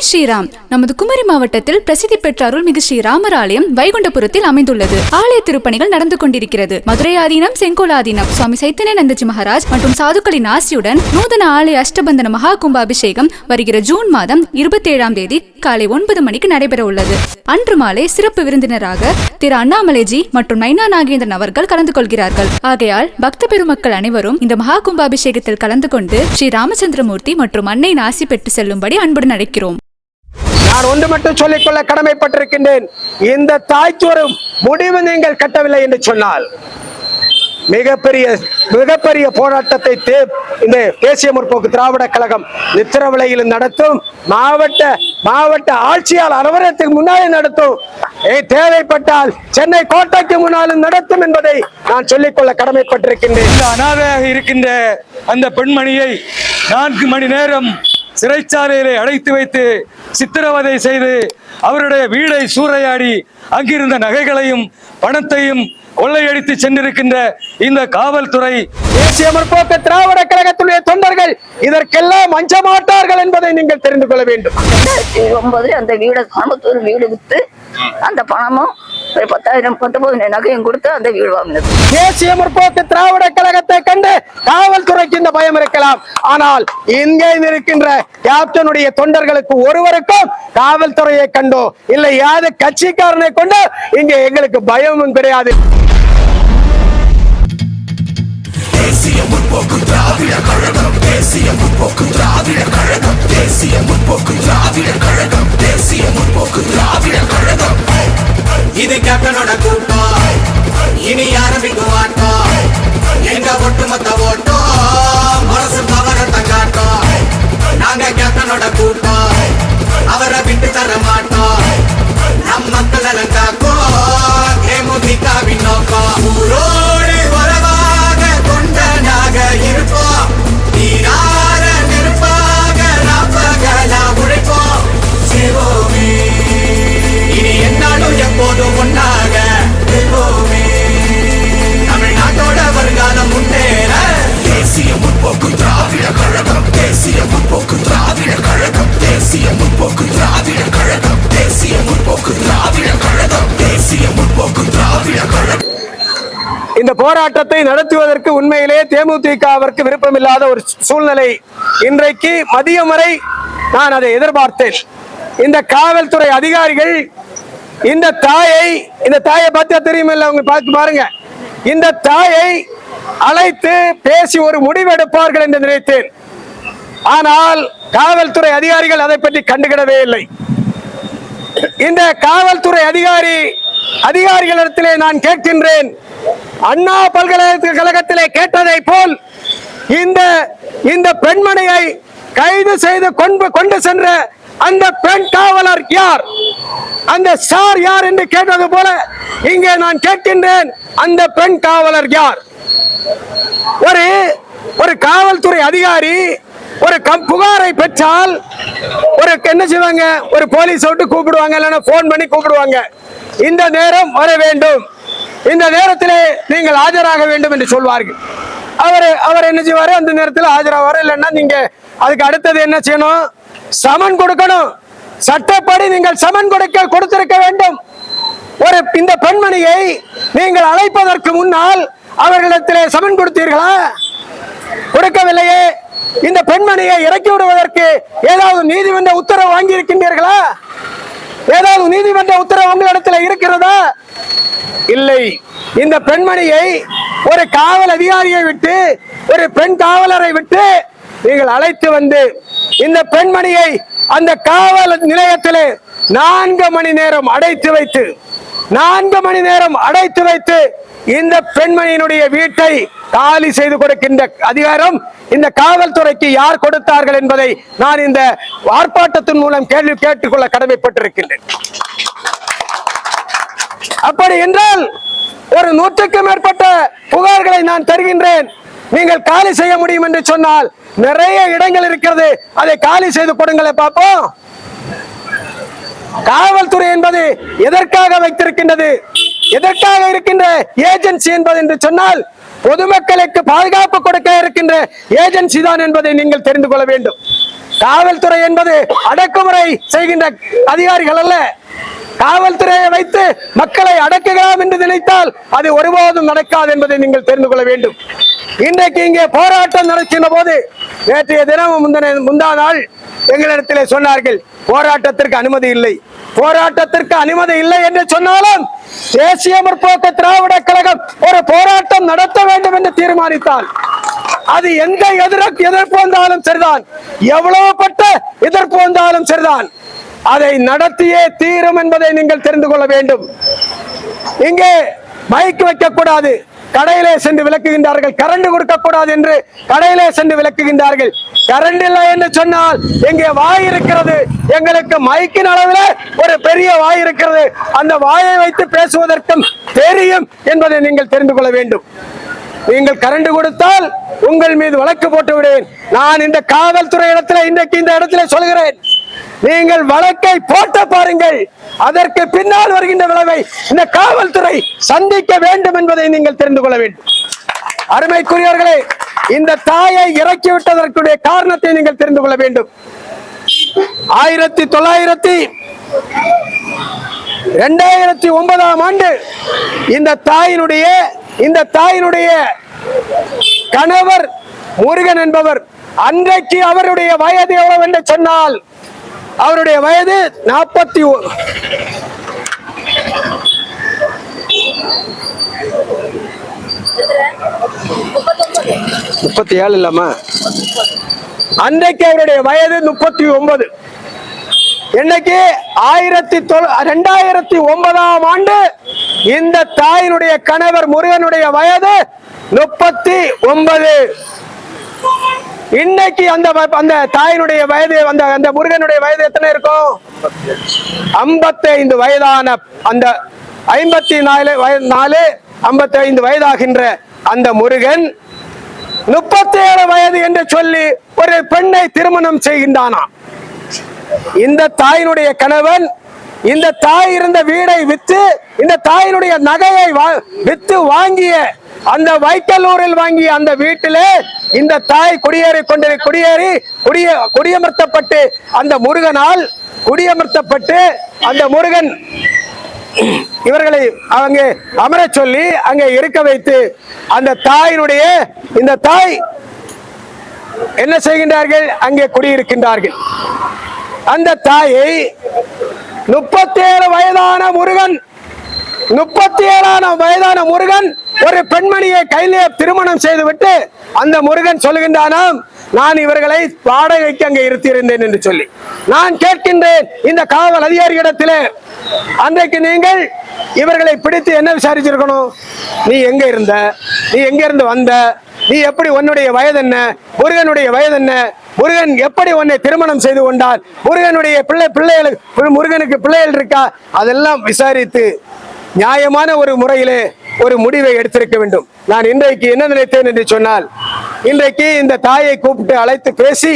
ஜெய் ஸ்ரீராம். நமது குமரி மாவட்டத்தில் பிரசித்தி பெற்ற அருள்மிகு ஸ்ரீ ராமர் ஆலயம் வைகுண்டபுரத்தில் அமைந்துள்ளது. ஆலய திருப்பணிகள் நடந்து கொண்டிருக்கிறது. மதுரை ஆதீனம் செங்கோல் ஆதீனம் சுவாமி சைத்தன்யானந்தஜி மகாராஜ் மற்றும் சாதுக்களின் ஆசியுடன் நூதன ஆலய அஷ்டபந்தன மகா கும்பாபிஷேகம் வருகிற ஜூன் மாதம் இருபத்தி ஏழாம் தேதி காலை ஒன்பது மணிக்கு நடைபெற உள்ளது. அன்று மாலை சிறப்பு விருந்தினராக திரு அண்ணாமலைஜி மற்றும் நைனா நாகேந்திரன் அவர்கள் கலந்து கொள்கிறார்கள். ஆகையால் பக்த பெருமக்கள் அனைவரும் இந்த மகா கும்பாபிஷேகத்தில் கலந்து கொண்டு ஸ்ரீ ராமச்சந்திரமூர்த்தி மற்றும் அன்னை நாசி பெற்று செல்லும்படி அன்புடன் அழைக்கிறோம். நான் ஒன்று மட்டும் சொல்லிக்கொள்ள கடமைப்பட்டிருக்கின்றேன். இந்த தாய்க்கு முடிவு நீங்கள் கட்டவில்லை என்று சொன்னால் மிகப்பெரிய மிகப்பெரிய போராட்டத்தை தே- இந்த தேசிய முற்போக்கு திராவிட கழகம் நித்திரவிலையில் நடத்தும் மாவட்ட மாவட்ட ஆட்சியால் அலுவலகத்துக்கு முன்னாலே நடத்தும். ஏ- தேவைப்பட்டால் சென்னை கோட்டைக்கு முன்னாலும் நடத்தும் என்பதை நான் சொல்லிக்கொள்ள கடமைப்பட்டிருக்கின்றேன். இந்த அனாதையாக இருக்கின்ற அந்த பெண்மணியை நான்கு மணி நேரம் சிறைச்சாலையிலே அடைத்து வைத்து சித்திரவதை செய்து அவருடைய வீடை சூறையாடி அங்கிருந்த நகைகளையும் பணத்தையும் கொள்ளையடித்து சென்றிருக்கின்ற இந்த காவல்துறை தேசிய முற்போக்கு திராவிட கழகத்துடைய தொண்டர்கள் இதற்கெல்லாம் அஞ்ச மாட்டார்கள் என்பதை நீங்கள் தெரிந்து கொள்ள வேண்டும். ரெண்டாயிரத்தி ஒன்பது அந்த வீடை கோயம்புத்தூர் வீடு வித்து அந்த பணமும் ஒரு பத்தாயிரம் பத்தொன்பது நகையும் கொடுத்து அந்த வீடு வாங்கினது. தேசிய முற்போக்கு திராவிட கழகத்தை கண்டு காவல்துறைக்கு இந்த பயம் இருக்கலாம். ஆனால் இங்கே இருக்கின்ற கேப்டனுடைய தொண்டர்களுக்கு ஒருவருக்கும் காவல்துறையை கண்டோ? இல்லை யாரு கட்சிக்காரனை கொண்டோ? இங்க எங்களுக்கு பயமும் கிடையாது. தேசிய முற்போக்கு திராவிட கழகம் தேசிய முற்போக்கு திராவிட கழகம் தேசிய முற்போக்கு திராவிட கழகம் தேசிய முற்போக்கு திராவிட கழகம் இது கேப்டனோட கூட்டம். இனி ஆரம்பிக்கும் ஆட்டம் எங்க ஒட்டுமொத்த ஓட்டம்? முற்போக்கு திராவிட கழகம் தேசிய முற்போக்கு திராவிட கழகம் தேசிய முற்போக்கு திராவிட கழகம் இந்த போராட்டத்தை நடத்துவதற்கு உண்மையிலே தேமுதிகவிற்கு விருப்பமில்லாத ஒரு சூழ்நிலை. இன்றைக்கு மதியம் வரை நான் அதை எதிர்பார்த்தேன். இந்த காவல்துறை அதிகாரிகள் இந்த தாயை இந்த தாயை பார்த்தா தெரியுமில்ல அவங்க பார்த்து பாருங்க. இந்த தாயை அழைத்து பேசி ஒரு முடிவெடுப்பார்கள் என்று நினைத்தேன். ஆனால் காவல்துறை அதிகாரிகள் அதை பற்றி கண்டுகிடவே இல்லை. இந்த காவல்துறை அதிகாரி அதிகாரிகளிடத்திலே நான் கேட்கின்றேன். அண்ணா பல்கலைக்கழகத்திலே கேட்டதை போல் இந்த இந்த பெண்மணியை கைது செய்து கொண்டு கொண்டு சென்ற அந்த பெண் காவலர் யார்? அந்த சார் யார் என்று கேட்டது போல இங்கே நான் கேட்கின்றேன் அந்த பெண் காவலர் யார்? ஒரு ஒரு காவல்துறை அதிகாரி ஒரு கம் புகாரை பெற்றால் ஒரு என்ன செய்வாங்க? ஒரு போலீஸ் விட்டு கூப்பிடுவாங்க இல்லைன்னா போன் பண்ணி கூப்பிடுவாங்க. இந்த நேரம் வர வேண்டும். இந்த நேரத்திலே நீங்கள் ஆஜராக வேண்டும் என்று சொல்வார்கள். அவர் அவர் என்ன செய்வார்? அந்த நேரத்தில் ஆஜராவார் இல்லைன்னா நீங்கள் அதுக்கு அடுத்தது என்ன செய்யணும்? சமன் கொடுக்கணும். சட்டப்படி நீங்கள் சமன் கொடுக்க கொடுத்திருக்க வேண்டும். ஒரு இந்த பெண்மணியை நீங்கள் அழைப்பதற்கு முன்னால் அவர்களிடத்திலே சமன் கொடுத்தீர்களா? கொடுக்கவில்லையே. இந்த பெண்மணியை இறக்கி விடுவதற்கு ஏதாவது நீதிமன்ற உத்தரவு வாங்கி இருக்கின்றீர்களா ஏதாவது நீதிமன்ற உத்தரவு உங்களிடத்தில் இருக்கிறதா? இல்லை. இந்த பெண்மணியை ஒரு காவல் அதிகாரியை விட்டு ஒரு பெண் காவலரை விட்டு நீங்கள் அழைத்து வந்து இந்த பெண்மணியை அந்த காவல் நிலையத்திலே நான்கு மணி நேரம் அடைத்து வைத்து நான்கு மணி நேரம் அடைத்து வைத்து இந்த பெண்மணியினுடைய வீட்டை காலி செய்து கொடுக்கின்ற அதிகாரம் இந்த காவல்துறைக்கு யார் கொடுத்தார்கள் என்பதை நான் இந்த ஆர்ப்பாட்டத்தின் மூலம் கேள்வி கேட்டுக்கொள்ள கடமைப்பட்டிருக்கின்றேன். அப்படி என்றால் ஒரு நூற்றுக்கும் மேற்பட்ட புகார்களை நான் தருகின்றேன். நீங்கள் காலி செய்ய முடியும் என்று சொன்னால் நிறைய இடங்கள் இருக்கிறது. அதை காலி செய்து கொடுங்களை பார்ப்போம் காவல்துறை என்பது எதற்காக வைத்திருக்கின்றது? எதற்காக இருக்கின்ற ஏஜென்சி என்பது என்று சொன்னால் பொதுமக்களுக்கு பாதுகாப்பு கொடுக்க இருக்கின்ற ஏஜென்சி தான் என்பதை நீங்கள் தெரிந்து கொள்ள வேண்டும். காவல்துறை என்பது அடக்குமுறை செய்கின்ற அதிகாரிகள் அல்ல. காவல்துறையை வைத்து மக்களை அடக்குகிறோம் என்று நினைத்தால் அது ஒருபோதும் நடக்காது என்பதை நீங்கள் தெரிந்து கொள்ள வேண்டும். இன்றைக்கு இங்கே போராட்டம் நடக்கின்ற போது நேற்றைய தினம் முந்தின முந்தா நாள் எங்களிடத்திலே சொன்னார்கள் போராட்டத்திற்கு அனுமதி இல்லை. போராட்டத்திற்கு அனுமதி இல்லை என்று சொன்னாலும் தேசிய முற்போக்கு திராவிட கழகம் ஒரு போராட்டம் நடத்த வேண்டும் என்று தீர்மானித்தால் அது எந்த எதிர்ப்பு எதிர்ப்பு வந்தாலும் சரிதான். எவ்வளவு பட்ட எதிர்ப்பு வந்தாலும் சரிதான். அதை நடத்தியே தீரும் என்பதை நீங்கள் தெரிந்து கொள்ள வேண்டும். இங்கே மைக் வைக்க கூடாது. கடையிலே சென்று விளக்குகின்றார்கள். கரண்ட் கொடுக்கக்கூடாது என்று கடையிலே சென்று விளக்குகின்றார்கள். கரண்ட் இல்லை என்று சொன்னால் எங்கே வாய் இருக்கிறது? எங்களுக்கு மைக்கின் அளவில் ஒரு பெரிய வாய் இருக்கிறது. அந்த வாயை வைத்து பேசுவதற்கும் தெரியும் என்பதை நீங்கள் தெரிந்து கொள்ள வேண்டும். நீங்கள் கரண்ட் கொடுத்தால் உங்கள் மீது வழக்கு போட்டு விடுவேன் நான் இந்த காவல்துறை இடத்துல இன்றைக்கு இந்த இடத்துல சொல்கிறேன். நீங்கள் வழக்கை போட்ட பாருங்கள். அதற்கு பின்னால் வருகின்ற விளைவை இந்த காவல்துறை சந்திக்க வேண்டும் என்பதை நீங்கள் தெரிந்து கொள்ள வேண்டும். அருமைக்குரியவர்களே இந்த தாயை இறக்கிவிட்டதற்குடைய காரணத்தை நீங்கள் தெரிந்து கொள்ள வேண்டும். ஆயிரத்தி தொள்ளாயிரத்தி இரண்டாயிரத்தி ஒன்பதாம் ஆண்டு இந்த தாயினுடைய இந்த தாயினுடைய கணவர் முருகன் என்பவர் அன்றைக்கு அவருடைய வயது எவ்வளவு என்று சொன்னால் அவருடைய வயது நாற்பத்தி முப்பத்தி ஏழு இல்லாமா அன்றைக்கு அவருடைய வயது முப்பத்தி ஒன்பது. இன்னைக்கு ஆயிரத்தி தொள்- ரெண்டாயிரத்தி ஒன்பதாம் ஆண்டு இந்த தாயினுடைய கணவர் முருகனுடைய வயது முப்பத்தி ஒன்பது. இன்னைக்கு அந்த அந்த தாயினுடைய வயது அந்த அந்த முருகனுடைய வயது எத்தனை இருக்கும் ஐம்பத்தி ஐந்து வயதான அந்த ஐம்பத்தி நாலு வயது நாலு ஐம்பத்தி ஐந்து வயதாகின்ற அந்த முருகன் முப்பத்தி ஏழு வயது என்று சொல்லி ஒரு பெண்ணை திருமணம் செய்கின்றானா. இந்த தாயினுடைய கணவன் இந்த தாய் இருந்த வீடை வித்து இந்த தாயினுடைய நகையை வா- வித்து வாங்கிய அந்த வைக்கலூரில் வாங்கிய அந்த வீட்டிலே இந்த தாய் குடியேறி கொண்டு குடியேறி குடிய குடியமர்த்தப்பட்டு அந்த முருகனால் குடியமர்த்தப்பட்டு அந்த முருகன் இவர்களை அங்கே அமரச் சொல்லி அங்கே இருக்க வைத்து அந்த தாயினுடைய இந்த தாய் என்ன செய்கின்றார்கள்? அங்கே குடியிருக்கின்றார்கள். அந்த தாயை முப்பத்தி ஏழு வயதான முருகன் முப்பத்தி ஏழான வயதான முருகன் ஒரு பெண்மணியை கையிலே திருமணம் செய்துவிட்டு அந்த முருகன் சொல்லுகின்றானாம் நான் இவர்களை வாடகைக்கு அங்கே இருத்தியிருந்தேன் என்று சொல்லி. நான் கேட்கின்றேன் இந்த காவல் அதிகாரியிடத்திலே அன்றைக்கு நீங்கள் இவர்களை பிடித்து என்ன விசாரிச்சிருக்கணும்? நீ எங்க இருந்த? நீ எங்க இருந்து வந்த? நீ எப்படி உன்னுடைய வயது என்ன? முருகனுடைய வயது என்ன? முருகன் எப்படி உன்னை திருமணம் செய்து கொண்டார் முருகனுடைய பிள்ளை பிள்ளைகளுக்கு முருகனுக்கு பிள்ளைகள் இருக்கா? அதெல்லாம் விசாரித்து நியாயமான ஒரு முறையிலே ஒரு முடிவை எடுத்திருக்க வேண்டும். நான் இன்றைக்கு என்ன நினைத்தேன் என்று சொன்னால் இன்றைக்கு இந்த தாயை கூப்பிட்டு அழைத்து பேசி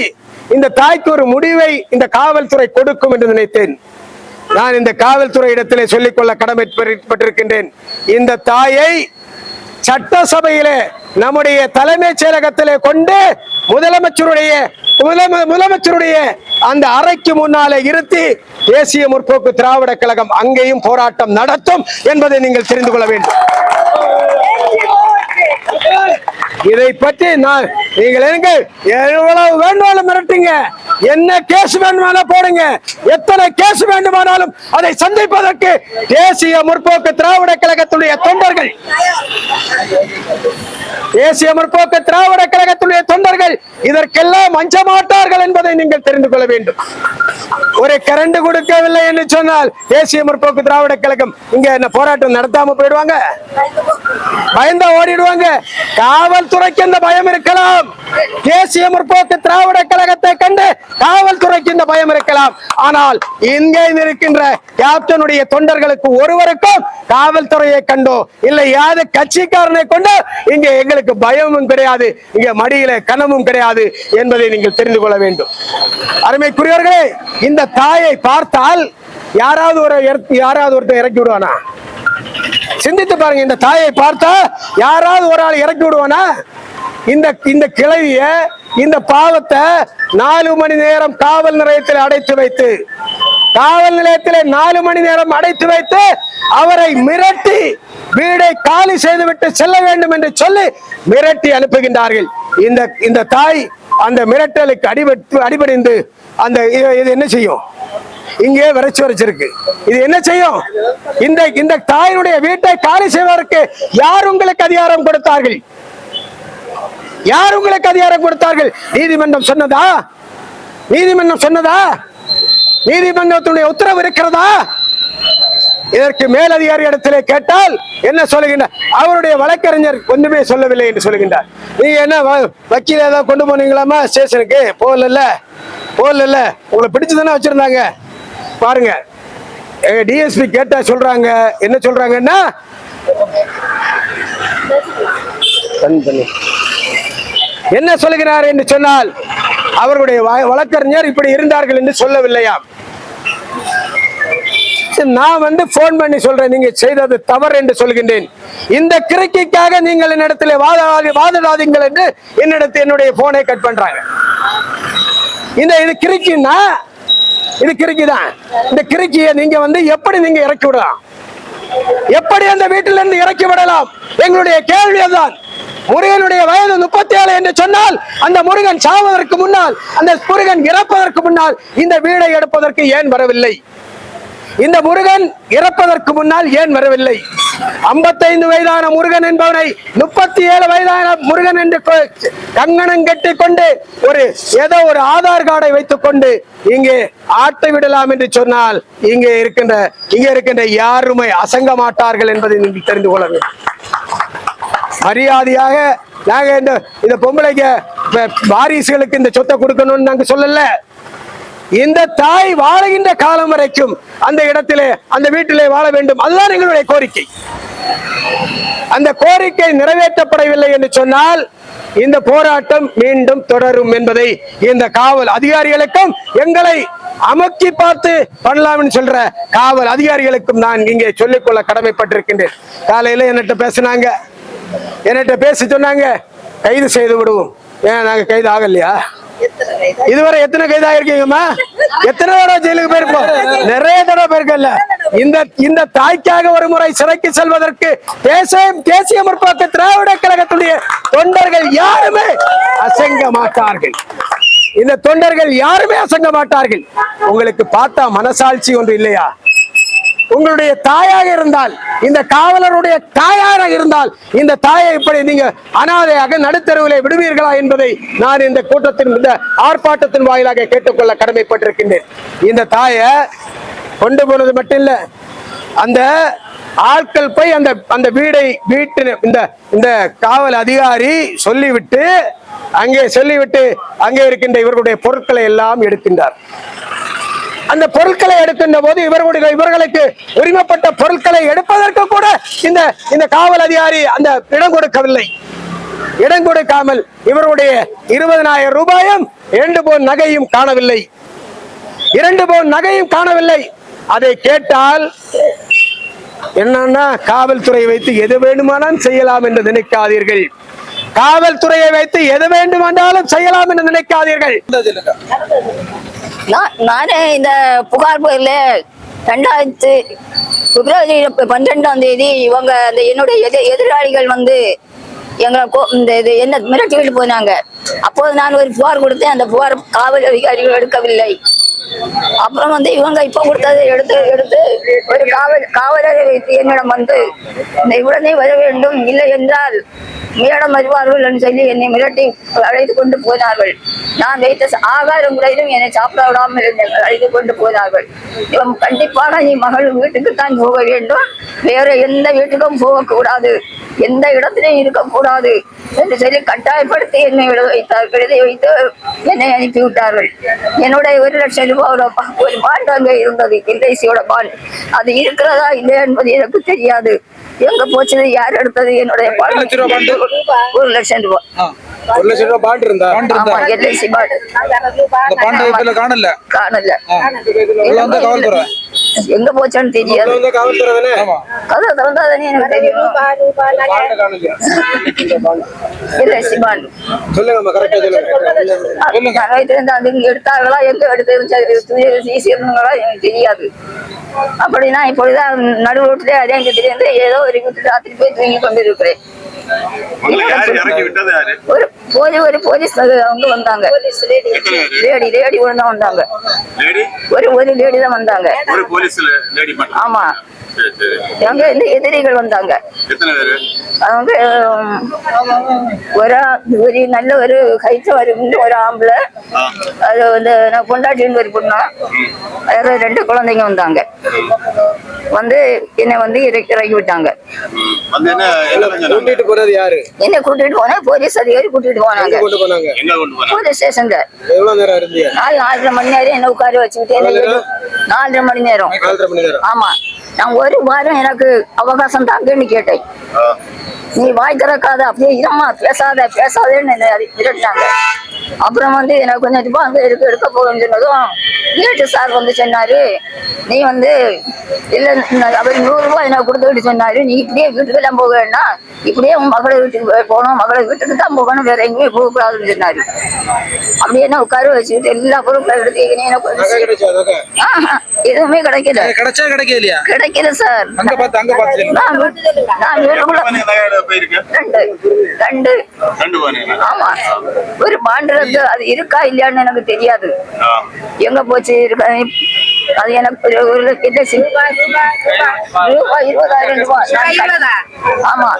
இந்த தாய்க்கு ஒரு முடிவை இந்த காவல்துறை கொடுக்கும் என்று நினைத்தேன். நான் இந்த காவல்துறை இடத்திலே சொல்லிக்கொள்ள கடமைப்பட்டிருக்கின்றேன். இந்த தாயை சட்டசபையிலே நம்முடைய தலைமைச் செயலகத்திலே கொண்டு முதலமைச்சருடைய முதலம- முதலமைச்சருடைய அந்த அறைக்கு முன்னாலே இருத்தி தேசிய முற்போக்கு திராவிட கழகம் அங்கேயும் போராட்டம் நடத்தும் என்பதை நீங்கள் தெரிந்து கொள்ள வேண்டும் இதை பற்றி நான் நீங்கள் எங்க எவ்வளவு வேண்டுமானாலும் மிரட்டுங்க. என்ன கேஸ் வேண்டுமானாலும் போடுங்க. எத்தனை கேஸ் வேண்டுமானாலும் அதை சந்திப்பதற்கு தேசிய முற்போக்கு திராவிட கழகத்துடைய தொண்டர்கள் தேசிய முற்போக்கு திராவிட கழகத்துடைய தொண்டர்கள் இதற்கெல்லாம் அஞ்ச மாட்டார்கள் என்பதை நீங்கள் தெரிந்து கொள்ள வேண்டும். ஒரு கரண்ட் கொடுக்கவில்லை என்று சொன்னால் தேசிய முற்போக்கு திராவிட கழகம் இங்க என்ன போராட்டம் நடத்தாம போயிடுவாங்க? பயந்தா ஓடிடுவாங்க. காவல் காவல்துறைக்கு இந்த பயம் இருக்கலாம். தேசிய முற்போக்கு திராவிட கழகத்தை கண்டு காவல்துறைக்கு இந்த பயம் இருக்கலாம். ஆனால் இங்கே இருக்கின்ற கேப்டனுடைய தொண்டர்களுக்கு ஒருவருக்கும் காவல்துறையை கண்டோ இல்லை யாரு கட்சிக்காரனை கொண்டோ இங்கே எங்களுக்கு பயமும் கிடையாது இங்கே மடியில கனமும் கிடையாது என்பதை நீங்கள் தெரிந்து கொள்ள வேண்டும். அருமைக்குரியவர்களே இந்த தாயை பார்த்தால் யாராவது ஒரு யாராவது ஒருத்தர் இறக்கி விடுவானா? சிந்தித்து பாருங்க இந்த தாயை பார்த்தா யாராவது ஒரு ஆள் இறக்கி விடுவானா? இந்த இந்த கிளவிய இந்த பாவத்தை நாலு மணி நேரம் காவல் நிலையத்தில் அடைத்து வைத்து காவல் நிலையத்தில் நாலு மணி நேரம் அடைத்து வைத்து அவரை மிரட்டி வீடை காலி செய்துவிட்டு செல்ல வேண்டும் என்று சொல்லி மிரட்டி அனுப்புகின்றார்கள். இந்த இந்த தாய் அந்த மிரட்டலுக்கு அடிபட்டு அடிபணிந்து அந்த இது- இது என்ன செய்யும்? இங்கே விரைச்சி வரைச்சிருக்கு. இது என்ன செய்யும்? இந்த இந்த தாயினுடைய வீட்டை காலி செய்வதற்கு யார் உங்களுக்கு அதிகாரம் கொடுத்தார்கள்? யார் உங்களுக்கு அதிகாரம் கொடுத்தார்கள்? நீதிமன்றம் சொன்னதா? நீதிமன்றம் சொன்னதா? நீதிமன்றத்துடைய உத்தரவு இருக்கிறதா? இதற்கு மேலதிகாரி இடத்திலே கேட்டால் என்ன சொல்லுகின்ற அவருடைய வழக்கறிஞர் ஒன்றுமே சொல்லவில்லை என்று சொல்லுகின்றார். நீங்க என்ன வ- வக்கீல் ஏதாவது கொண்டு போனீங்களாமா ஸ்டேஷனுக்கு? போகல போகல உங்களை பிடிச்சதானே வச்சிருந்தாங்க. பாருங்க. டிஎஸ்பி கேட்டா சொல்றாங்க. என்ன சொல்றாங்கன்னா. என்ன சொல்லுகிறார் என்று சொன்னால் அவர்களுடைய வழக்கறிஞர் இப்படி இருந்தார்கள் என்று சொல்லவில்லையாம் சரி, நான் வந்து போன் பண்ணி சொல்றேன். நீங்க செய்தது தவறு என்று சொல்கின்றேன். இந்த கிறுக்கிக்காக நீங்கள் என்னிடத்தில் வாதாடி வாதாடாதீங்கள் என்று என்னிடத்தில் என்னுடைய போனை கட் பண்றாங்க. இந்த இது கிறுக்கின்னா இது கிறுக்கி தான் இந்த கிறுக்கியை நீங்க வந்து எப்படி நீங்க இறக்கி விடலாம்? எப்படி அந்த வீட்டிலிருந்து இறக்கி விடலாம்? எங்களுடைய கேள்வி அதுதான். முருகனுடைய வயது முப்பத்தி ஏழு என்று சொன்னால் அந்த முருகன் சாவதற்கு முன்னால் அந்த முருகன் இறப்பதற்கு முன்னால் இந்த வீடை எடுப்பதற்கு ஏன் வரவில்லை? இந்த முருகன் இறப்பதற்கு முன்னால் ஏன் வரவில்லை? 55 வயதான முருகன் என்பவனை முப்பத்தி ஏழு வயதான முருகன் என்று கங்கணம் கட்டி கொண்டு ஒரு ஏதோ ஒரு ஆதார் கார்டை வைத்துக் கொண்டு இங்கே ஆட்டை விடலாம் என்று சொன்னால் இங்கே இருக்கின்ற இங்கே இருக்கின்ற யாருமே அசங்க மாட்டார்கள் என்பதை நீங்கள் தெரிந்து கொள்ள வேண்டும். மரியாதையாக நாங்க இந்த இந்த பொம்பளைக்கு வாரிசுகளுக்கு இந்த சொத்தை கொடுக்கணும்னு நாங்க சொல்லல. இந்த தாய் வாழுகின்ற காலம் வரைக்கும் அந்த இடத்திலே அந்த வீட்டிலே வாழ வேண்டும். அதுதான் எங்களுடைய கோரிக்கை. அந்த கோரிக்கை நிறைவேற்றப்படவில்லை என்று சொன்னால் இந்த போராட்டம் மீண்டும் தொடரும் என்பதை இந்த காவல் அதிகாரிகளுக்கும் எங்களை அமக்கி பார்த்து பண்ணலாம்னு சொல்ற காவல் அதிகாரிகளுக்கும் நான் இங்கே சொல்லிக்கொள்ள கடமைப்பட்டிருக்கின்றேன். காலையில என்னட்ட பேசினாங்க. என்னட்ட பேசி சொன்னாங்க கைது செய்து விடுவோம். ஏன் நாங்க கைது ஆகலையா? இதுவரை எத்தனை கைது ஆயிருக்கீங்கம்மா எத்தனை தடவை ஜெயிலுக்கு போயிருப்போம். நிறைய தடவை போயிருக்கல இந்த இந்த தாய்க்காக ஒரு முறை சிறைக்கு செல்வதற்கு தேசிய தேசிய முற்போக்கு திராவிட கழகத்துடைய தொண்டர்கள் யாருமே அசங்க மாட்டார்கள் இந்த தொண்டர்கள் யாருமே அசங்க மாட்டார்கள் உங்களுக்கு பார்த்தா மனசாட்சி ஒன்று இல்லையா? உங்களுடைய தாயாக இருந்தால் இந்த காவலருடைய தாயாக இருந்தால் இந்த தாயை இப்படி நீங்க அனாதையாக நடுத்தருவிலே விடுவீர்களா என்பதை நான் இந்த கூட்டத்தின் இந்த ஆர்ப்பாட்டத்தின் வாயிலாக கேட்டுக்கொள்ள கடமைப்பட்டிருக்கின்றேன். இந்த தாயை கொண்டு போனது மட்டும் இல்ல அந்த ஆட்கள் போய் அந்த அந்த வீடை வீட்டு இந்த இந்த காவல் அதிகாரி சொல்லிவிட்டு அங்கே சொல்லிவிட்டு அங்கே இருக்கின்ற இவர்களுடைய பொருட்களை எல்லாம் எடுக்கின்றார். அந்த பொருட்களை எடுக்கின்ற போது இவர்களுடைய இவர்களுக்கு உரிமைப்பட்ட பொருட்களை எடுப்பதற்கு கூட இந்த இந்த காவல் அதிகாரி அந்த இடம் கொடுக்கவில்லை. இடம் கொடுக்காமல் இவருடைய இருபதனாயிரம் ரூபாயும் இரண்டு போன் நகையும் காணவில்லை. இரண்டு போன் நகையும் காணவில்லை. அதை கேட்டால் என்னன்னா காவல்துறை வைத்து எது வேண்டுமானாலும் செய்யலாம் என்று நினைக்காதீர்கள். காவல்துறையை வைத்து எது வேண்டுமானாலும் செய்யலாம் என்று நினைக்காதீர்கள். நான் நானே இந்த புகார் பேர்ல ரெண்டாயிரத்து பிப்ரவரி பன்னிரெண்டாம் தேதி இவங்க அந்த என்னுடைய எதிர் எதிராளிகள் வந்து எங்களை கோ- இந்த இது என்ன மிரட்டிவிட்டு போனாங்க. அப்போது நான் ஒரு புகார் கொடுத்தேன். அந்த புகார் காவல் அதிகாரிகள் எடுக்கவில்லை. அப்புறம் வந்து இவங்க இப்ப கொடுத்ததை எடுத்து எடுத்து ஒரு காவல் காவலரை வைத்து என்னிடம் வந்து இந்த உடனே வர வேண்டும். இல்லை என்றால் மேடம் வருவார்கள் என்று சொல்லி என்னை மிரட்டி அழைத்து கொண்டு போனார்கள். நான் வைத்த ஆகாரம் ஆகார முறையிலும் என்னை சாப்பிட விடாமல் என்னை அழைத்து கொண்டு போனார்கள். இவன் கண்டிப்பாக நீ மகள் வீட்டுக்கு தான் போக வேண்டும். வேற எந்த வீட்டுக்கும் போகக்கூடாது. எந்த இடத்திலையும் இருக்கக்கூடாது என்று சொல்லி கட்டாயப்படுத்தி என்னை எழுத வைத்தார்கள் எழுதி வைத்து என்னை அனுப்பிவிட்டார்கள். என்னுடைய ஒரு லட்சம் ப- ஒரு பாண்ட் அங்கே இருந்தது. எல்ஐசியோட பாண்ட் அது இருக்கிறதா இல்லையா என்பது எனக்கு தெரியாது. எங்க போச்சது யார் எடுத்தது? என்னுடைய bond? ஒரு லட்சம் ரூபாய் ஒரு லட்சம் ரூபாய் பாண்டு இருந்தா? பாண்டு இருந்தா? ஆமா எல்ஐசி பாண்ட் காணல? காணல. எங்க போச்சான்னு தெரியாது. இந்த காவல்துறை தானே கதை திறந்தாதானே எனக்கு தெரியும். இல்ல சிவான் எடுத்தாங்களா எனக்கு தெரியாது. அப்படின்னா இப்பொழுதுதான் நடு ரோட்டிலே அதே தெரிந்து ஏதோ ஒரு வீட்டு ராத்திரி போய் தூங்கி கொண்டு ஒரு போலீஸ் ஒரு போலீஸ் அவங்க வந்தாங்க. லேடி லேடி ஒன்று தான் வந்தாங்க. ஒரு ஒரு லேடி தான் வந்தாங்க. ஆமா. அங்க இருந்து எதிரிகள் வந்தாங்க? எத்தனை பேரு? அவங்க ஒரு ஒரு நல்ல ஒரு கைத்த வரும்னு ஒரு ஆம்பளை. அது வந்து நான் பொண்டாட்டின்னு ஒரு பொண்ணா. வேற ரெண்டு குழந்தைங்க வந்தாங்க. வந்து என்னை வந்து இறக்கி இறக்கி விட்டாங்க. வந்து கூட்டிட்டு போறது யாரு? என்னை கூட்டிட்டு போனா போலீஸ் அதிகாரி கூட்டிட்டு போனாங்க. போலீஸ் ஸ்டேஷன்ல. எவ்வளவு நேரம் இருந்தீங்க? நாலு நாலரை மணி நேரம் என்ன உட்கார வச்சுக்கிட்டு என்ன நேரம்? நாலரை மணி நேரம். நாலரை மணி நேரம். ஆமா. நான் ஒரு வாரம் எனக்கு அவகாசம் தாங்கன்னு கேட்டேன். நீ வாய் திறக்காத அப்படியே இருமா பேசாத பேசாதேன்னு விரட்டினாங்க அப்புறம் வந்து எனக்கு கொஞ்சம் ரூபாய் அங்கே எடுக்க எடுக்க போகணும்னு சொன்னதும் வீட்டு சார் வந்து சொன்னாரு நீ வந்து இல்ல நான் அவர் நூறு ரூபாய் எனக்கு கொடுத்துக்கிட்டு சொன்னாரு. நீ இப்படியே வீட்டுக்கெல்லாம் போக வேண்டாம் இப்படியே உன் மகளை வீட்டுக்கு போகணும். மகளை வீட்டுக்கு தான் போகணும். வேற எங்கேயும் போகக்கூடாதுன்னு சொன்னாரு. அப்படியே என்ன உட்கார வச்சுக்கிட்டு எல்லா பொருட்களும் எடுத்து எனக்கு வந்து- எதுவுமே கிடைக்கல. கிடைச்சா கிடைக்கலையா? கிடைக்கல சார். நான் நான் வீட்டுக்குள்ள ரெண்டு ரெண்டு. ஆமா. ஒரு பாண்டு இருந்து அது இருக்கா இல்லையான்னு எனக்கு தெரியாது. எங்க போச்சு? இருக்கா? அது எனக்கு ஒரு ரூபாய் இருபதாயிரம் ரூபாய் ஆமா.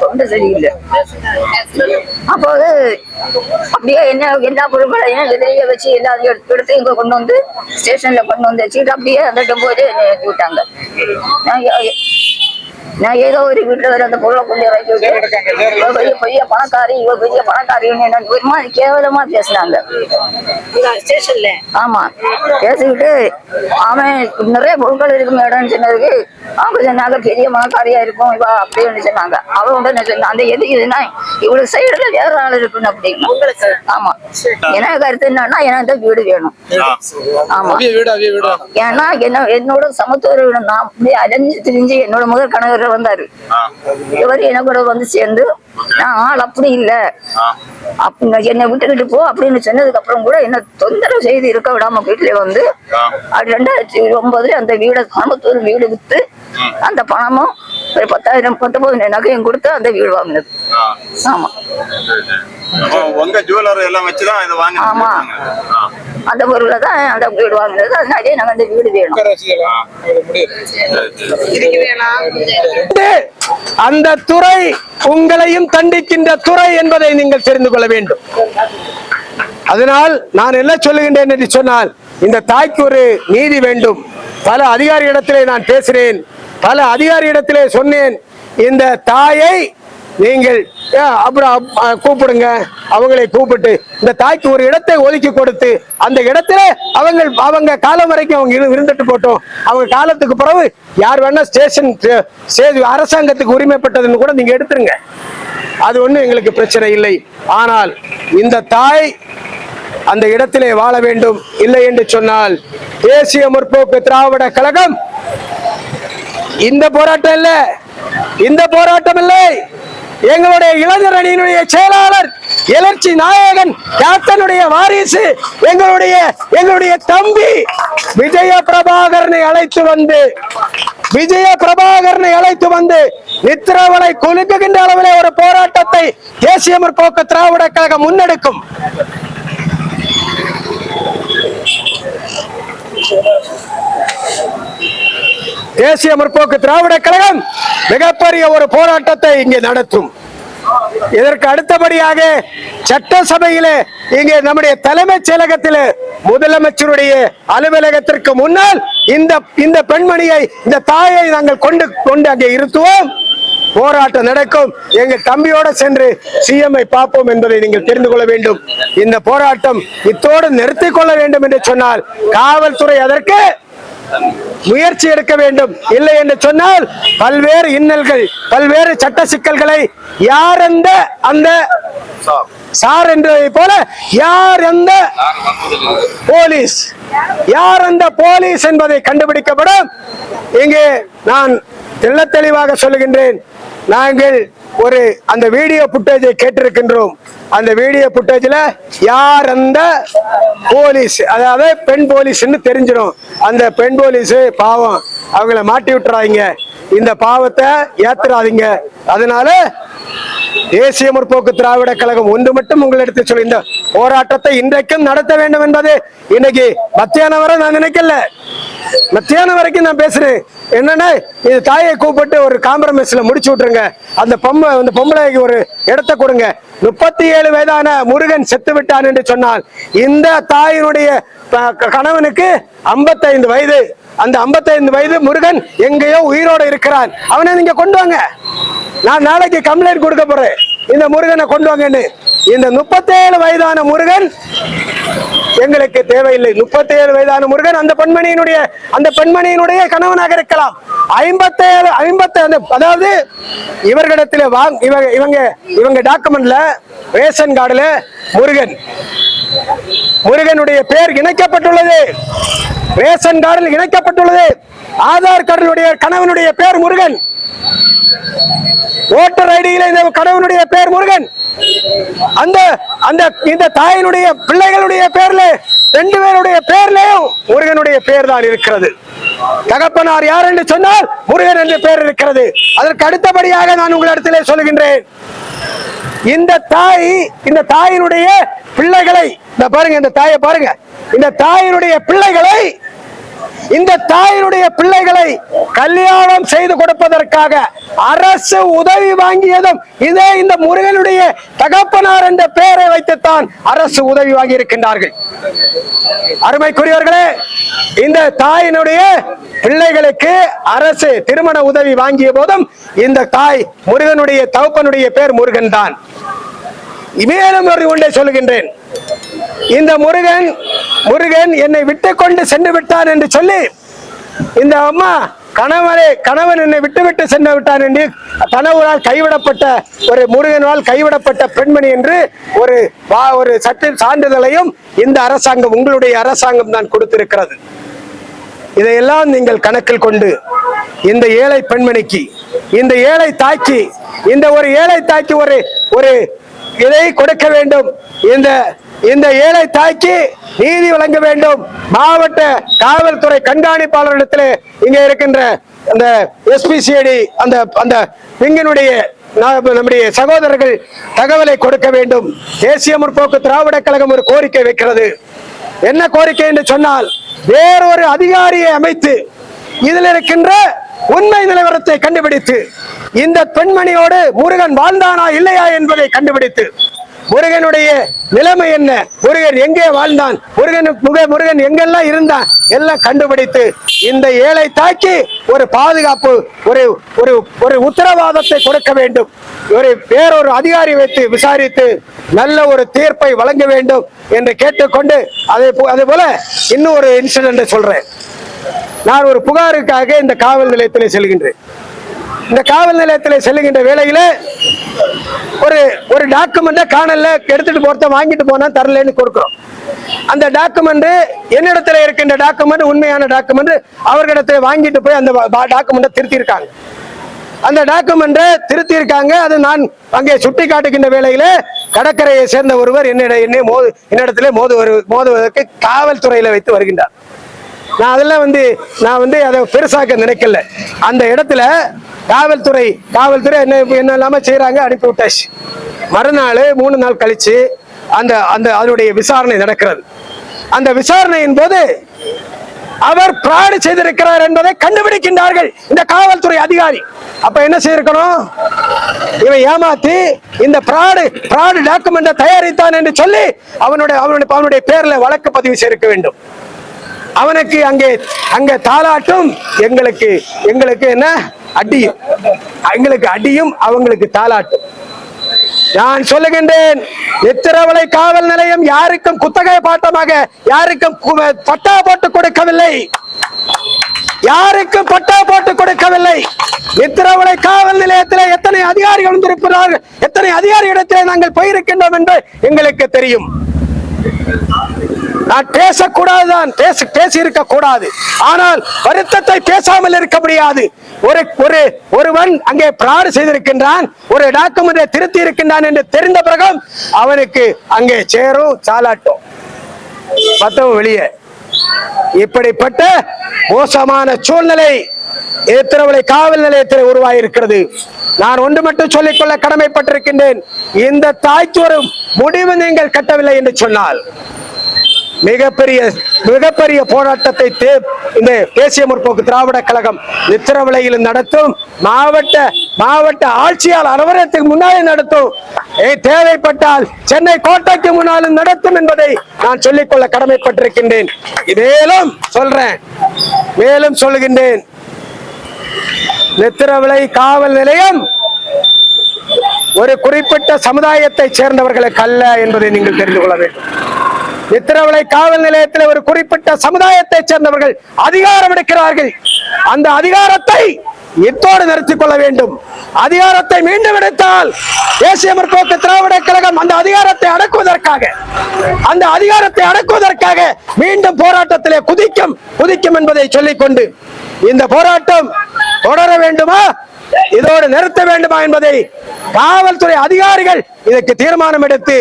தொண்டை சரியில்லை. அப்போது அப்படியே என்ன எல்லா பொருட்களையும் எதிரியை வச்சு எல்லாத்தையும் எடுத்து எடுத்து இங்க கொண்டு வந்து ஸ்டேஷன்ல கொண்டு வந்து வச்சுட்டு அப்படியே அந்த டெம்போலே என்னை ஏற்றி விட்டாங்க நான் ஏதோ ஒரு வீட்டுல வேற அந்த பொருளை கொண்டு இறக்கி விட்டு பெரிய பெரிய பணக்காரி இவ பெரிய பணக்காரின்னு என்ன ஒரு மாதிரி கேவலமா பேசினாங்க. ஆமா. பேசிக்கிட்டு அவன் நிறைய பொருட்கள் இருக்கு மேடம்னு சொன்னதுக்கு அவங்க சொன்னாங்க பெரிய பணக்காரியா இருக்கும் இவா அப்படின்னு சொன்னாங்க. அவன் உடனே சொன்னா அந்த எது இதுனா இவளுக்கு சைடுல வேற ஆள் இருக்குன்னு அப்படின்னு. ஆமா. எனக்கு கருத்து என்னன்னா எனக்கு அந்த வீடு வேணும். ஆமா. ஏன்னா என்ன என்னோட சமத்துவ நான் அலைஞ்சு திரிஞ்சு என்னோட முதல் கணவர் வந்தாரு. இவர் எனக்கு கூட வந்து சேர்ந்து நான் ஆள் அப்படி இல்ல. அப்ப என்னை விட்டுக்கிட்டு போ அப்படின்னு சொன்னதுக்கு அப்புறம் கூட என்ன தொந்தரவு செய்து இருக்க விடாம வீட்டுல வந்து ரெண்டாயிரத்தி ஒன்பதுல அந்த வீடை சமத்துவ வீடு வித்து அந்த பணமும் ஒரு பத்தாயிரம் பத்தொன்பது நகையும் கொடுத்து அந்த வீடு வாங்கினது. ஆமா. உங்க ஜுவலர் எல்லாம் வச்சுதான் இதை வாங்கி ஆமா. அந்த பொருளை தான் அந்த வீடு வாங்கினது. அதனாலே நாங்க அந்த வீடு வேணும். அந்த துறை உங்களையும் தண்டிக்கின்ற துறை என்பதை நீங்கள் தெரிந்து கொள்ள வேண்டும். அதனால் நான் என்ன சொல்லுகின்றேன் என்று சொன்னால் இந்த தாய்க்கு ஒரு நீதி வேண்டும். பல அதிகாரியிடத்திலே நான் பேசினேன். பல அதிகாரியிடத்திலே சொன்னேன் இந்த தாயை நீங்கள் அப்புறம் கூப்பிடுங்க. அவங்களை கூப்பிட்டு இந்த தாய்க்கு ஒரு இடத்தை ஒதுக்கி கொடுத்து அந்த இடத்துல அவங்க அவங்க காலம் வரைக்கும் அவங்க இருந்துட்டு போட்டோம். அவங்க காலத்துக்கு பிறகு யார் வேணா ஸ்டேஷன் அரசாங்கத்துக்கு உரிமைப்பட்டதுன்னு கூட நீங்க எடுத்துருங்க. அது ஒண்ணும் எங்களுக்கு பிரச்சனை இல்லை. ஆனால் இந்த தாய் அந்த இடத்திலே வாழ வேண்டும் இல்லை என்று சொன்னால் தேசிய முற்போக்கு திராவிட கழகம் இந்த போராட்டம் இல்ல இந்த போராட்டம் இல்லை. எங்களுடைய இளைஞர் அணியினுடைய செயலாளர் எழுச்சி நாயகன் கேப்டனுடைய வாரிசு எங்களுடைய எங்களுடைய தம்பி விஜய பிரபாகரனை அழைத்து வந்து விஜய பிரபாகரனை அழைத்து வந்து நித்திரவலை குலுக்குகின்ற அளவிலே ஒரு போராட்டத்தை தேசிய முற்போக்கு திராவிட கழகம் முன்னெடுக்கும். தேசிய முற்போக்கு திராவிட கழகம் மிகப்பெரிய ஒரு போராட்டத்தை இங்கே நடத்தும். இதற்கு அடுத்தபடியாக சட்டசபையிலே இங்கே நம்முடைய தலைமைச் செயலகத்திலே முதலமைச்சருடைய அலுவலகத்திற்கு முன்னால் இந்த இந்த பெண்மணியை இந்த தாயை நாங்கள் கொண்டு கொண்டு அங்கே இருத்துவோம். போராட்டம் நடக்கும். எங்கள் தம்பியோட சென்று சிஎம்ஐ பார்ப்போம் என்பதை நீங்கள் தெரிந்து கொள்ள வேண்டும். இந்த போராட்டம் இத்தோடு நிறுத்திக் கொள்ள வேண்டும் என்று சொன்னால் காவல்துறை அதற்கு முயற்சி எடுக்க வேண்டும். இல்லை என்று சொன்னால் பல்வேறு இன்னல்கள் பல்வேறு சட்ட சிக்கல்களை யார் எந்த அந்த சார் என்றதை போல யார் எந்த போலீஸ் யார் அந்த போலீஸ் என்பதை கண்டுபிடிக்கப்படும். இங்கே நான் தெள்ள தெளிவாக சொல்லுகின்றேன். நாங்கள் ஒரு அந்த வீடியோ புட்டேஜை கேட்டிருக்கின்றோம். அந்த வீடியோ புட்டேஜில் யார் அந்த போலீஸ்? அதாவது பெண் போலீஸ்னு தெரிஞ்சிடும். அந்த பெண் போலீஸு பாவம். அவங்கள மாட்டி விட்டுறாதீங்க. இந்த பாவத்தை ஏத்துறாதீங்க. அதனால தேசிய முற்போக்கு திராவிட கழகம் ஒன்று மட்டும் உங்களிடத்தில் சொல்லி இந்த போராட்டத்தை இன்றைக்கும் நடத்த வேண்டும் என்பது இன்னைக்கு மத்தியானம் வரை நான் நினைக்கல. மத்தியானம் வரைக்கும் நான் பேசுறேன். என்னன்னா இது தாயை கூப்பிட்டு ஒரு காம்ப்ரமைஸ்ல முடிச்சு விட்டுருங்க. அந்த பொம்மை அந்த பொம்பளைக்கு ஒரு இடத்தை கொடுங்க. முப்பத்தி ஏழு வயதான முருகன் செத்து விட்டான் என்று சொன்னால் இந்த தாயினுடைய கணவனுக்கு 55 வயது. அந்த 55 வயது முருகன் எங்கேயோ உயிரோட இருக்கிறான். அவனை நீங்க கொண்டு வாங்க. நான் நாளைக்கு கம்ப்ளைண்ட் கொடுக்க போறேன். இந்த முருகனை கொண்டு வாங்கன்னு. இந்த 37 வயதான முருகன் எங்களுக்கு தேவையில்லை. 37 வயதான முருகன் அந்த பெண்மணியினுடைய அந்த பெண்மணியினுடைய கணவனாக இருக்கலாம். ஐம்பத்தேழு ஐம்பத்தி அதாவது இவர்களிடத்தில் வாங் இவங்க இவங்க இவங்க டாக்குமெண்ட்ல ரேஷன் கார்டுல முருகன். முருகனுடைய பெயர் இணைக்கப்பட்டுள்ளது. ரேஷன் கார்டில் இணைக்கப்பட்டுள்ளது. ஆதார் கார்டினுடைய கணவனுடைய பெயர் முருகன். ஓட்டர் ஐடியில் இந்த கணவனுடைய பெயர் முருகன். அந்த அந்த இந்த தாயினுடைய பிள்ளைகளுடைய பேர்ல ரெண்டு பேருடைய பேர்லயும் முருகனுடைய பெயர் தான் இருக்கிறது. தகப்பனார் யார் என்று சொன்னால் முருகன் என்று பெயர் இருக்கிறது. அதற்கு அடுத்தபடியாக நான் உங்களிடத்திலே சொல்கின்றேன். இந்த தாய் இந்த தாயினுடைய பிள்ளைகளை இந்த பாருங்க இந்த தாயை பாருங்க. இந்த தாயினுடைய பிள்ளைகளை இந்த தாயினுடைய பிள்ளைகளை கல்யாணம் செய்து கொடுப்பதற்காக அரசு உதவி வாங்கியதும் இதே இந்த முருகனுடைய தகப்பனார் என்ற பெயரை வைத்துத்தான் அரசு உதவி வாங்கி இருக்கின்றார்கள் அருமைக்குரியவர்களே இந்த தாயினுடைய பிள்ளைகளுக்கு அரசு திருமண உதவி வாங்கிய போதும் இந்த தாய் முருகனுடைய தகப்பனுடைய பேர் முருகன் தான் மேலும் ஒரு ஒன்றை சொல்லுகின்றேன். இந்த முருகன் முருகன் என்னை விட்டு கொண்டு சென்று விட்டான் என்று சொல்லி இந்த அம்மா கணவரே கணவன் என்னை விட்டுவிட்டு சென்று விட்டான் என்று கணவரால் கைவிடப்பட்ட ஒரு முருகனால் கைவிடப்பட்ட பெண்மணி என்று ஒரு வா- ஒரு சட்ட சான்றிதழையும் இந்த அரசாங்கம் உங்களுடைய அரசாங்கம் தான் கொடுத்திருக்கிறது. இதையெல்லாம் நீங்கள் கணக்கில் கொண்டு இந்த ஏழை பெண்மணிக்கு இந்த ஏழை தாக்கி இந்த ஒரு ஏழை தாக்கி ஒரு ஒரு இதை கொடுக்க வேண்டும். இந்த இந்த ஏழை தாய்க்கு நீதி வழங்க வேண்டும். மாவட்ட காவல்துறை கண்காணிப்பாளரிடத்தில் இங்க இருக்கின்ற அந்த எஸ்பிசிஐடி அந்த அந்த விங்கனுடைய நம்முடைய சகோதரர்கள் தகவலை கொடுக்க வேண்டும். தேசிய முற்போக்கு திராவிட கழகம் ஒரு கோரிக்கை வைக்கிறது. என்ன கோரிக்கை என்று சொன்னால் வேறொரு அதிகாரியை அமைத்து இதில் இருக்கின்ற உண்மை நிலவரத்தை கண்டுபிடித்து இந்த பெண்மணியோடு முருகன் வாழ்ந்தானா இல்லையா என்பதை கண்டுபிடித்து முருகனுடைய நிலைமை என்ன? முருகன் எங்கே வாழ்ந்தான்? முருகன் முக முருகன் எங்கெல்லாம் இருந்தான்? எல்லாம் கண்டுபிடித்து இந்த ஏழை தாக்கி ஒரு பாதுகாப்பு ஒரு ஒரு ஒரு உத்தரவாதத்தை கொடுக்க வேண்டும். ஒரு வேறொரு அதிகாரி வைத்து விசாரித்து நல்ல ஒரு தீர்ப்பை வழங்க வேண்டும் என்று கேட்டுக்கொண்டு அதே போ- அதே போல இன்னும் ஒரு இன்சிடென்ட் சொல்றேன். நான் ஒரு புகாருக்காக இந்த காவல் நிலையத்தில் செல்கின்றேன். இந்த காவல் நிலையத்தில் செல்லுகின்ற வேலையில் ஒரு ஒரு டாக்குமெண்ட்டை காணல எடுத்துட்டு போறத வாங்கிட்டு போனா தரலன்னு கொடுக்குறோம். அந்த டாக்குமெண்ட் என்னிடத்துல இருக்கின்ற டாக்குமெண்ட் உண்மையான டாக்குமெண்ட் அவர்களிடத்துல வாங்கிட்டு போய் அந்த டாக்குமெண்ட்டை திருத்தியிருக்காங்க. அந்த டாக்குமெண்ட்டை திருத்தி இருக்காங்க அது நான் அங்கே சுட்டி காட்டுகின்ற வேளையில கடற்கரையை சேர்ந்த ஒருவர் என்னிட என்னை மோது என்னிடத்திலே மோதுவர் மோதுவதற்கு காவல்துறையில வைத்து வருகின்றார். நான் அதெல்லாம் வந்து நான் வந்து அதை பெருசாக்க நினைக்கல. அந்த இடத்துல காவல்துறை காவல்துறை என்ன என்ன இல்லாம செய்யறாங்க அனுப்பி விட்டாச்சு. மறுநாள் மூணு நாள் கழிச்சு அந்த அந்த அதனுடைய விசாரணை நடக்கிறது. அந்த விசாரணையின் போது அவர் பிராடு செய்திருக்கிறார் என்பதை கண்டுபிடிக்கின்றார்கள் இந்த காவல்துறை அதிகாரி. அப்ப என்ன செய்திருக்கணும்? இவன் ஏமாத்தி இந்த பிராடு பிராடு டாக்குமெண்ட்டை தயாரித்தான் என்று சொல்லி அவனுடைய அவனுடைய அவனுடைய பேர்ல வழக்கு பதிவு செய்திருக்க வேண்டும். அவனுக்கு அங்கே அங்க தாளாட்டும் எங்களுக்கு எங்களுக்கு என்ன? அடியும் எங்களுக்கு அடியும் அவங்களுக்கு தாளாட்டும் நான் சொல்லுகின்றேன் நித்திரவளை காவல் நிலையம் யாருக்கும் குத்தகை பாட்டமாக யாருக்கும் பட்டா போட்டு கொடுக்கவில்லை. யாருக்கும் பட்டா போட்டு கொடுக்கவில்லை. நித்திரவளை காவல் நிலையத்தில் எத்தனை அதிகாரிகள் வந்திருக்கிறார்கள் எத்தனை அதிகாரி இடத்திலே நாங்கள் போயிருக்கின்றோம் என்று எங்களுக்கு தெரியும். நான் பேசக்கூடாதுதான். பேச பேசி இருக்க கூடாது ஆனால் வருத்தத்தை பேசாமல் இருக்க முடியாது. ஒரு ஒரு ஒருவன் அங்கே பிராடு செய்திருக்கின்றான் ஒரு டாக்குமெண்டை திருத்தி இருக்கின்றான் என்று தெரிந்த பிறகு அவனுக்கு அங்கே சேரும் சாலாட்டும். மத்தவன் வெளியே. இப்படிப்பட்ட மோசமான சூழ்நிலை ஏத்திரவளை காவல் நிலையத்தில் உருவாகியிருக்கிறது நான் ஒன்று மட்டும் சொல்லிக்கொள்ள கடமைப்பட்டிருக்கின்றேன். இந்த தாய்க்கு ஒரு முடிவு நீங்கள் கட்டவில்லை என்று சொன்னால் மிகப்பெரிய மிகப்பெரிய போராட்டத்தை இந்த தேசிய முற்போக்கு திராவிட கழகம் நித்திரவிலையில் நடத்தும் மாவட்ட மாவட்ட ஆட்சியால் அலுவலகத்துக்கு முன்னாலே நடத்தும். தேவைப்பட்டால் சென்னை கோட்டைக்கு முன்னாலும் நடத்தும் என்பதை நான் சொல்லிக்கொள்ள கடமைப்பட்டிருக்கின்றேன். மேலும் சொல்றேன் மேலும் சொல்லுகின்றேன் நித்திரவிளை காவல் நிலையம் ஒரு குறிப்பிட்ட சமுதாயத்தை சேர்ந்தவர்களுக்கு அல்ல என்பதை நீங்கள் தெரிந்து கொள்ள வேண்டும். நித்திரவிளை காவல் நிலையத்தில் ஒரு குறிப்பிட்ட சமுதாயத்தை சேர்ந்தவர்கள் அதிகாரம் எடுக்கிறார்கள். அந்த அதிகாரத்தை இத்தோடு நிறுத்திக் கொள்ள வேண்டும். அதிகாரத்தை மீண்டும் எடுத்தால் தேசிய முற்போக்கு திராவிட கழகம் அந்த அதிகாரத்தை அடக்குவதற்காக அந்த அதிகாரத்தை அடக்குவதற்காக மீண்டும் போராட்டத்திலே குதிக்கும் குதிக்கும் என்பதை சொல்லிக்கொண்டு இந்த போராட்டம் தொடர வேண்டுமா இதோடு நிறுத்த வேண்டுமா என்பதை காவல்துறை அதிகாரிகள் இதற்கு தீர்மானம் எடுத்து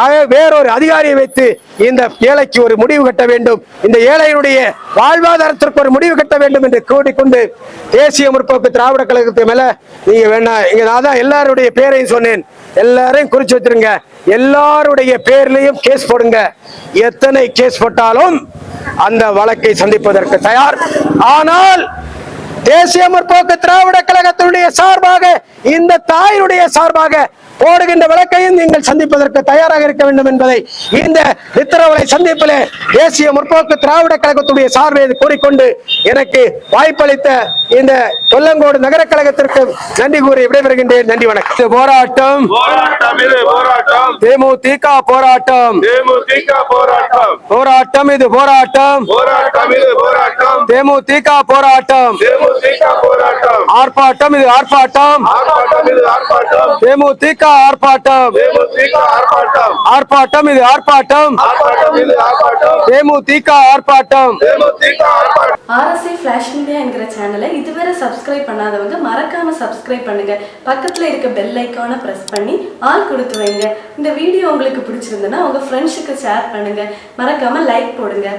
ஆக வேறொரு அதிகாரியை வைத்து இந்த ஏழைக்கு ஒரு முடிவு கட்ட வேண்டும். இந்த ஏழையினுடைய வாழ்வாதாரத்திற்கு ஒரு முடிவு கட்ட வேண்டும் என்று கூடிக்கொண்டு தேசிய முற்போக்கு திராவிட கழகத்து மேல நீங்க வேணா இங்க நான் தான் எல்லாருடைய பேரையும் சொன்னேன். எல்லாரையும் குறிச்சு வச்சிருங்க. எல்லாருடைய பேர்லையும் கேஸ் போடுங்க. எத்தனை கேஸ் போட்டாலும் அந்த வழக்கை சந்திப்பதற்கு தயார். ஆனால் தேசிய முற்போக்கு திராவிட கழகத்தினுடைய சார்பாக இந்த தாயினுடைய சார்பாக போடுகின்ற வழக்கையும் நீங்கள் சந்திப்பதற்கு தயாராக இருக்க வேண்டும் என்பதை இந்த நித்திரவலை சந்திப்பிலே தேசிய முற்போக்கு திராவிட கழகத்துடைய சார்பை கூறிக்கொண்டு எனக்கு வாய்ப்பளித்த இந்த கொல்லங்கோடு நகர கழகத்திற்கு நன்றி கூறி விடைபெறுகின்றேன். நன்றி வணக்கம். போராட்டம். போராட்டம் இது போராட்டம். தேமுதிக போராட்டம். தேமுதிக போராட்டம். போராட்டம் இது போராட்டம். போராட்டம் இது போராட்டம். தேமுதிக போராட்டம். தேமுதிக போராட்டம். ஆர்ப்பாட்டம் இது ஆர்ப்பாட்டம். ஆர்ப்பாட்டம் இது ஆர்ப்பாட்டம். தேமுதிக ஆர்ப்பாட்டம். ஆர்ப்பாட்டம். இது ஆர்ப்பாட்டம். தேமுதிக ஆர்ப்பாட்டம். ஆர்எஸ்ஐ ஃபிளாஷ் மீடியா என்கிற சேனலை இதுவரை சப்ஸ்கிரைப் பண்ணாதவங்க மறக்காம சப்ஸ்கிரைப் பண்ணுங்க. பக்கத்துல இருக்க பெல் ஐக்கானை பிரஸ் பண்ணி ஆல் கொடுத்து வைங்க. இந்த வீடியோ உங்களுக்கு பிடிச்சிருந்ததுன்னா உங்க ஃப்ரெண்ட்ஸுக்கு ஷேர் பண்ணுங்க. மறக்காம லைக் போடுங்க.